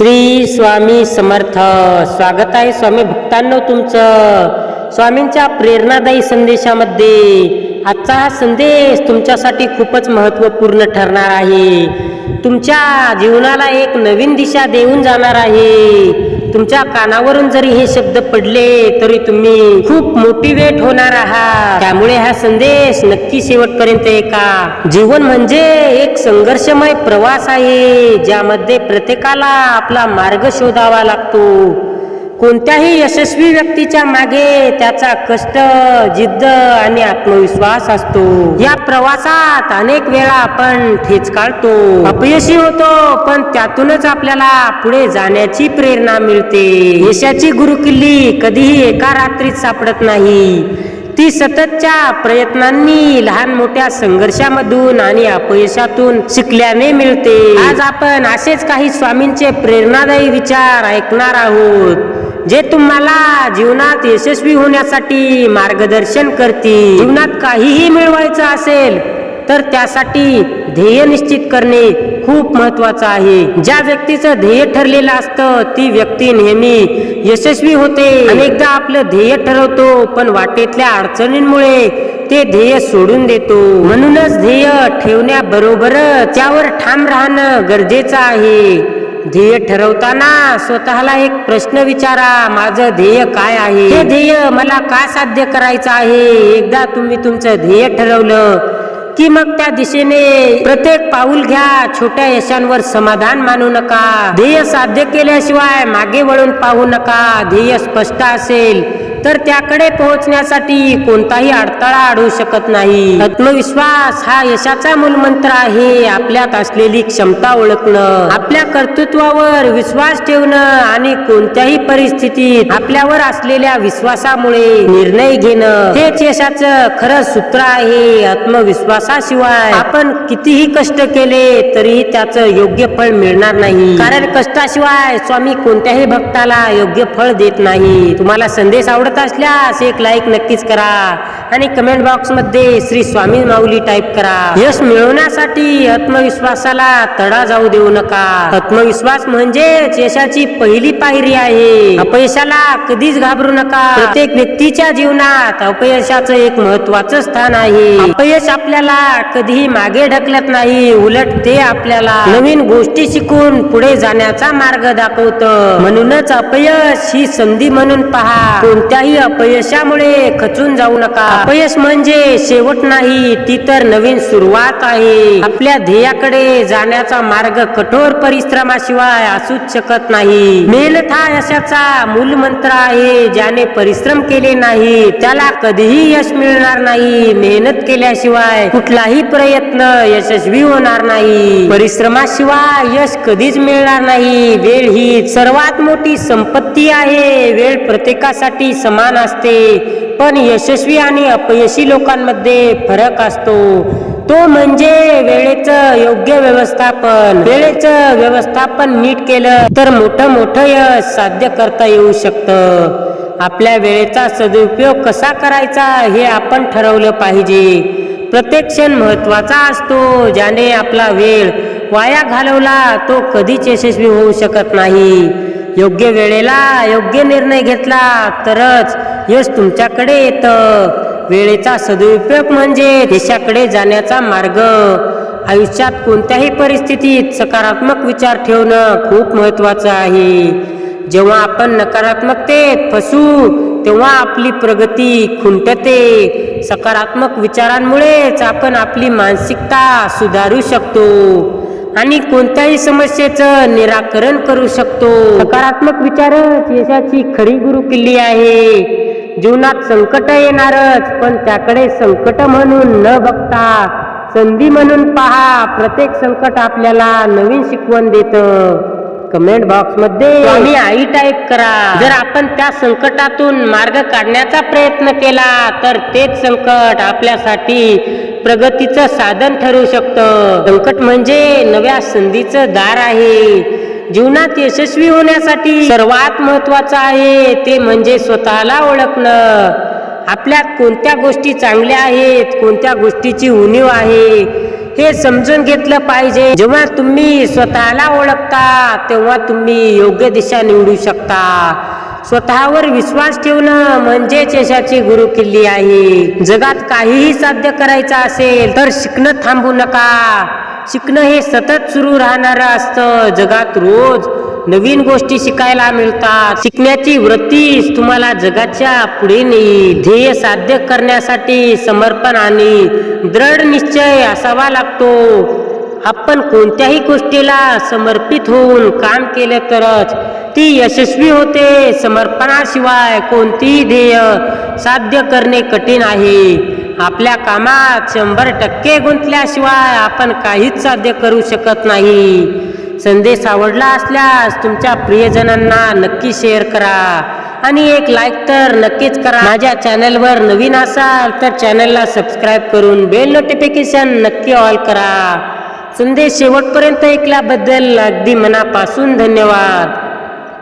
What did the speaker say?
श्री स्वामी समर्थ. स्वागत आहे स्वामी भक्तांनो तुमचं. स्वामींच्या प्रेरणादायी संदेशामध्ये आजचा हा संदेश तुमच्यासाठी खूपच महत्त्वपूर्ण ठरणार आहे. तुमच्या जीवनाला एक नवीन दिशा देऊन जाणार आहे. तुमच्या कानावरून जरी हे शब्द पडले तरी तुम्ही खूप मोटिवेट होणार आहात. त्यामुळे हा संदेश नक्की शेवटपर्यंत ऐका. जीवन म्हणजे एक संघर्षमय प्रवास आहे ज्यामध्ये प्रत्येकाला आपला मार्ग शोधावा लागतो. कोणत्याही यशस्वी व्यक्तीच्या मागे त्याचा कष्ट जिद्द आणि आत्मविश्वास असतो. या प्रवासात अनेक वेळा आपण ठेच काढतो. अपयशी होतो पण त्यातूनच आपल्याला पुढे जाण्याची प्रेरणा मिळते. यशाची गुरुकिल्ली कधीही एका रात्रीत सापडत नाही. ती सततच्या प्रयत्नांनी लहान मोठ्या संघर्षामधून आणि अपयशातून शिकल्याने मिळते. आज आपण असेच काही स्वामींचे प्रेरणादायी विचार ऐकणार आहोत. जे तुम्हाला जीवनात यशस्वी होण्यासाठी मार्गदर्शन करतील जीवनात काहीही मिळवायचं असेल तर त्यासाठी ध्येय निश्चित करणे खूप महत्वाचं आहे. ज्या व्यक्तीचं ध्येय ठरलेलं असतं ती व्यक्ती नेहमी यशस्वी होते. अनेकदा आपलं ध्येय ठरवतो पण वाटेतल्या अडचणींमुळे ते ध्येय सोडून देतो. म्हणूनच ध्येय ठेवण्याबरोबरच त्यावर ठाम राहणं गरजेचं आहे. ध्येय ठरवताना स्वतःला एक प्रश्न विचारा माझं ध्येय काय आहे? हे ध्येय मला काय साध्य करायचं आहे? एकदा तुम्ही तुमचं ध्येय ठरवलं की मग त्या दिशेने प्रत्येक पाऊल घ्या छोट्या यशांवर समाधान मानू नका. ध्येय साध्य केल्याशिवाय मागे वळून पाहू नका. ध्येय स्पष्ट असेल तर त्याकडे पोहोचण्यासाठी कोणताही अडथळा अडू शकत नाही. आत्मविश्वास हा यशाचा मूलमंत्र आहे. आपल्यात असलेली क्षमता ओळखणं आपल्या कर्तृत्वावर विश्वास ठेवणं आणि कोणत्याही परिस्थितीत आपल्यावर असलेल्या विश्वासामुळे निर्णय घेणं हेच यशाचं खरं सूत्र आहे. आत्मविश्वासाशिवाय आपण कितीही कष्ट केले तरीही त्याचं योग्य फळ मिळणार नाही. कारण कष्टाशिवाय स्वामी कोणत्याही भक्ताला योग्य फळ देत नाही. तुम्हाला संदेश आवडत असल्यास एक लाईक नक्कीच करा. आणि कमेंट बॉक्समध्ये श्री स्वामी माऊली टाईप करा. यश मिळवण्यासाठी आत्मविश्वासाला तडा जाऊ देऊ नका. आत्मविश्वास म्हणजेच यशाची पहिली पायरी आहे. अपयशाला कधीच घाबरू नका. प्रत्येक व्यक्तीच्या जीवनात अपयशाचं एक महत्वाचं स्थान आहे. अपयश आपल्याला कधीही मागे ढकलत नाही उलट ते आपल्याला नवीन गोष्टी शिकून पुढे जाण्याचा मार्ग दाखवतं. म्हणूनच अपयश ही संधी म्हणून पहा. कोणत्या काही अपयशामुळे खचून जाऊ नका. अपयश म्हणजे शेवट नाही ती तर नवीन सुरुवात आहे. आपल्या ध्येयाकडे जाण्याचा मार्ग कठोर परिश्रमाशिवाय असूच शकत नाही. मेहनत हा यशाचा मूल मंत्र आहे ज्याने परिश्रम केले नाही त्याला कधीही यश मिळणार नाही. मेहनत केल्याशिवाय कुठलाही प्रयत्न यशस्वी होणार नाही. परिश्रमाशिवाय यश कधीच मिळणार नाही. वेळ ही सर्वात मोठी संपत्ती आहे. वेळ प्रत्येकासाठी समान असते. पण यशस्वी आणि अपयशी लोकांमध्ये फरक असतो. तो म्हणजे वेळेचं योग्य व्यवस्थापन. वेळेचं व्यवस्थापन नीट केलं तर मोठं मोठं यश साध्य करता येऊ शकतं. आपल्या वेळेचा सदुपयोग कसा करायचा हे आपण ठरवलं पाहिजे. प्रत्येक क्षण महत्त्वाचा असतो. ज्याने आपला वेळ वाया घालवला तो कधीच यशस्वी होऊ शकत नाही. योग्य वेळेला योग्य निर्णय घेतला तरच यश तुमच्याकडे येतं. वेळेचा सदुपयोग म्हणजे देशाकडे जाण्याचा मार्ग. आयुष्यात कोणत्याही परिस्थितीत सकारात्मक विचार ठेवणं खूप महत्वाचं आहे. जेव्हा आपण नकारात्मकतेत फसू तेव्हा आपली प्रगती खुंटते. सकारात्मक विचारांमुळेच आपण आपली मानसिकता सुधारू शकतो. आणि कोणत्याही समस्येचं निराकरण करू शकतो. सकारात्मक विचारच यशाची खरी गुरु किल्ली आहे. जीवनात संकट येणारच पण त्याकडे संकट म्हणून न बघता संधी म्हणून पहा. प्रत्येक संकट आपल्याला नवीन शिकवण देतं. कमेंट बॉक्समध्ये आम्ही आई टाईप करा. जर आपण त्या संकटातून मार्ग काढण्याचा प्रयत्न केला तर तेच संकट आपल्यासाठी प्रगतीचं साधन ठरू शकतं. संकट म्हणजे नव्या संधीचं दार आहे. जीवनात यशस्वी होण्यासाठी सर्वात महत्वाचं आहे ते म्हणजे स्वतःला ओळखणं. आपल्यात कोणत्या गोष्टी चांगल्या आहेत कोणत्या गोष्टीची उणीव आहे हे समजून घेतलं पाहिजे. जेव्हा तुम्ही स्वतःला ओळखता तेव्हा तुम्ही योग्य दिशा निवडू शकता. स्वतःवर विश्वास ठेवणं म्हणजेच यशाची गुरु किल्ली आहे. जगात काहीही साध्य करायचं असेल तर शिकणं थांबू नका. शिकणं हे सतत सुरू राहणारं असतं. जगात रोज नवीन गोष्टी शिकायला मिळतात. शिकण्याची वृत्तीच तुम्हाला जगाच्या पुढे नेईल. ध्येय साध्य करण्यासाठी समर्पण आणि दृढ निश्चय असावा लागतो. आपण कोणत्याही गोष्टीला समर्पित होऊन काम केले तरच ती यशस्वी होते. समर्पणाशिवाय कोणतीही ध्येय साध्य करणे कठीण आहे. आपल्या कामात शंभर टक्के गुंतल्याशिवाय आपण काहीच साध्य करू शकत नाही. संदेश आवडला असल्यास तुमच्या प्रियजनांना नक्की शेअर करा आणि एक लाईक तर नक्कीच करा. माझ्या चॅनलवर नवीन असाल तर चॅनलला सबस्क्राईब करून बेल नोटिफिकेशन नक्की ऑल करा. संदेश शेवटपर्यंत ऐकल्याबद्दल अगदी मनापासून धन्यवाद.